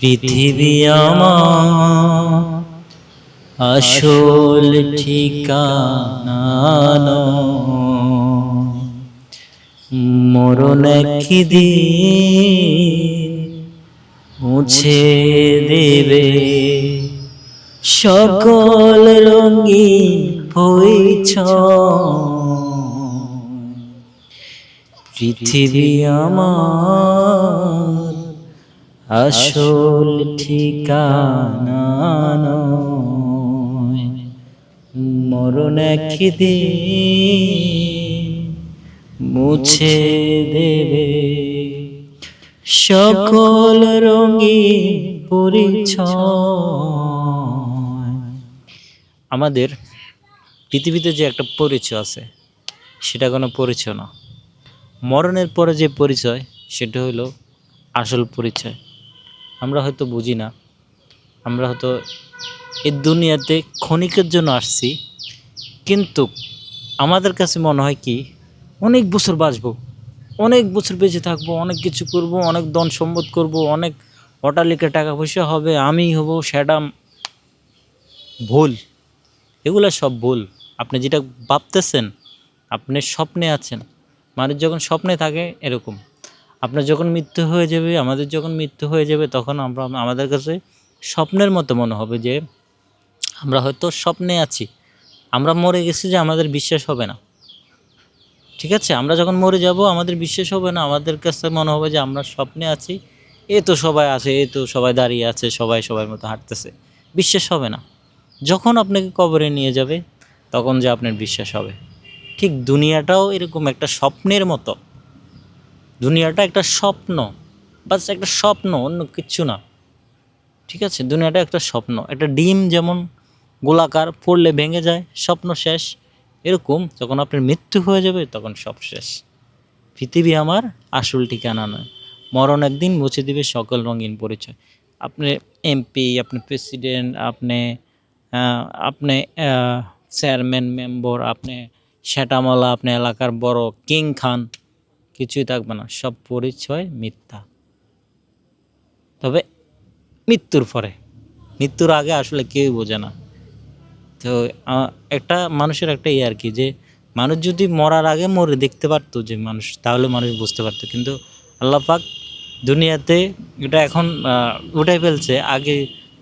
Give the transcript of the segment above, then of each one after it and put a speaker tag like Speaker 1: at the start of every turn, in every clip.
Speaker 1: পৃথিবী আমার আসল ঠিকানা। মরণ একদিন মুছে দেবে সকল রঙিন হইছ পৃথিবী আমার আসল ঠিকানা। মরণ একদিন মুছে দেবে। সকল রঙিন পরিচয়। আমাদের পৃথিবীতে যে একটা পরিচয় আছে, সেটা কোনো পরিচয় না। মরণের পরে যে পরিচয়, সেটা হলো আসল পরিচয়। আমরা হয়তো বুঝি না। আমরা হয়তো এই দুনিয়াতে ক্ষণিকের জন্য আসছি। কিন্তু আমাদের কাছে মনে হয় কি, অনেক বছর বাঁচবো, অনেক বছর বেঁচে থাকব, অনেক কিছু করব, অনেক ধন সম্পদ করব, অনেক অটালিকা টাকা পয়সা হবে আমি হব সেটা ভুল। এগুলো সব ভুল। আপনি যেটা ভাবতেছেন, আপনি স্বপ্নে আছেন। মানুষ যখন স্বপ্নে থাকে, এরকম। আপনার যখন মৃত্যু হয়ে যাবে, আমাদের যখন মৃত্যু হয়ে যাবে, তখন আমরা আমাদের কাছে স্বপ্নের মতো মনে হবে যে, আমরা হয়তো স্বপ্নে আছি। আমরা মরে গেছি যে আমাদের বিশ্বাস হবে না। ঠিক আছে? আমরা যখন মরে যাব, আমাদের বিশ্বাস হবে না। আমাদের কাছে মনে হবে যে আমরা স্বপ্নে আছি। এ তো সবাই আছে, এ তো সবাই দাঁড়িয়ে আছে, সবাই সবার মতো হাঁটতেছে। বিশ্বাস হবে না। যখন আপনাকে কবরে নিয়ে যাবে, তখন যে আপনার বিশ্বাস হবে। ঠিক দুনিয়াটাও এরকম একটা স্বপ্নের মতো। দুনিয়াটা একটা স্বপ্ন, বাস একটা স্বপ্ন, অন্য কিচ্ছু না। ঠিক আছে? দুনিয়াটা একটা স্বপ্ন। একটা ডিম যেমন গোলাকার, পড়লে ভেঙে যায়, স্বপ্ন শেষ। এরকম যখন আপনার মৃত্যু হয়ে যাবে, তখন সব শেষ। পৃথিবী আমার আসল ঠিকানা নয়। মরণ একদিন মুছে দিবে সকল রঙিন পরিচয়। আপনি এমপি, আপনি প্রেসিডেন্ট, আপনি আপনি চেয়ারম্যান, মেম্বর, আপনি সেটামালা আপনি এলাকার বড় কিং খান। কিছুই থাকবে না, সব পরিচয় মিথ্যা। তবে মৃত্যুর পরে, মৃত্যুর আগে আসলে কেউই বোঝে না। তো একটা মানুষের একটা ইয়ে আর কি, যে মানুষ যদি মরার আগে মরে দেখতে পারতো যে মানুষ, তাহলে মানুষ বুঝতে পারতো। কিন্তু আল্লাহ পাক দুনিয়াতে এটা এখন উঠাই ফেলছে। আগে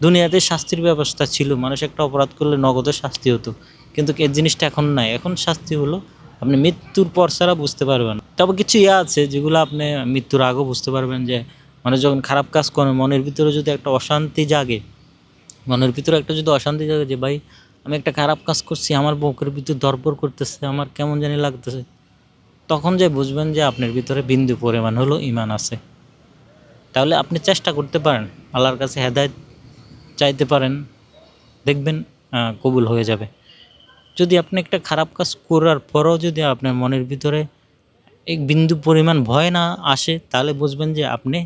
Speaker 1: দুনিয়াতে শাস্তির ব্যবস্থা ছিল, মানুষ একটা অপরাধ করলে নগদে শাস্তি হতো। কিন্তু এই জিনিসটা এখন নাই। এখন শাস্তি হলো আপনি মৃত্যুর পর ছাড়া বুঝতে পারবেন তবে কিছু ইয়ে আছে যেগুলো আপনি মৃত্যুর আগেও বুঝতে পারবেন যে মানুষ যখন খারাপ কাজ করে মনের ভিতরে যদি একটা অশান্তি জাগে, মনের ভিতরে একটা যদি অশান্তি জাগে যে, ভাই, আমি একটা খারাপ কাজ করছি, আমার বুকের ভিতরে দরপর করতেছে, আমার কেমন জানি লাগতেছে, তখন যে বুঝবেন যে, আপনার ভিতরে বিন্দু পরিমাণ হলো ইমান আছে। তাহলে আপনি চেষ্টা করতে পারেন, আল্লাহর কাছে হেদায়ত চাইতে পারেন, দেখবেন কবুল হয়ে যাবে। যদি আপনি একটা খারাপ কাজ করার পরও যদি আপনার মনের ভিতরে এক বিন্দু পরিমাণ ভয় না আসে, তাহলে বুঝবেন যে আপনি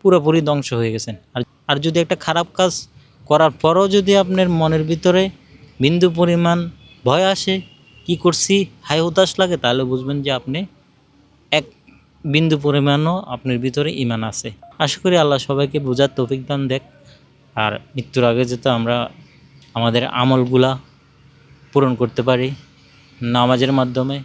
Speaker 1: পুরোপুরি ধ্বংস হয়ে গেছেন। আর আর যদি একটা খারাপ কাজ করার পরও যদি আপনার মনের ভিতরে বিন্দু পরিমাণ ভয় আসে, কি করছি হাই হতাশ লাগে, তাহলে বুঝবেন যে আপনি এক বিন্দু পরিমাণও আপনার ভিতরে ইমান আছে। আশা করি আল্লাহ সবাইকে বোঝার তৌফিক দান দেখ। আর মৃত্যুর আগে যাতে আমরা আমাদের আমলগুলা পূরণ করতে পারি নামাজের মাধ্যমে।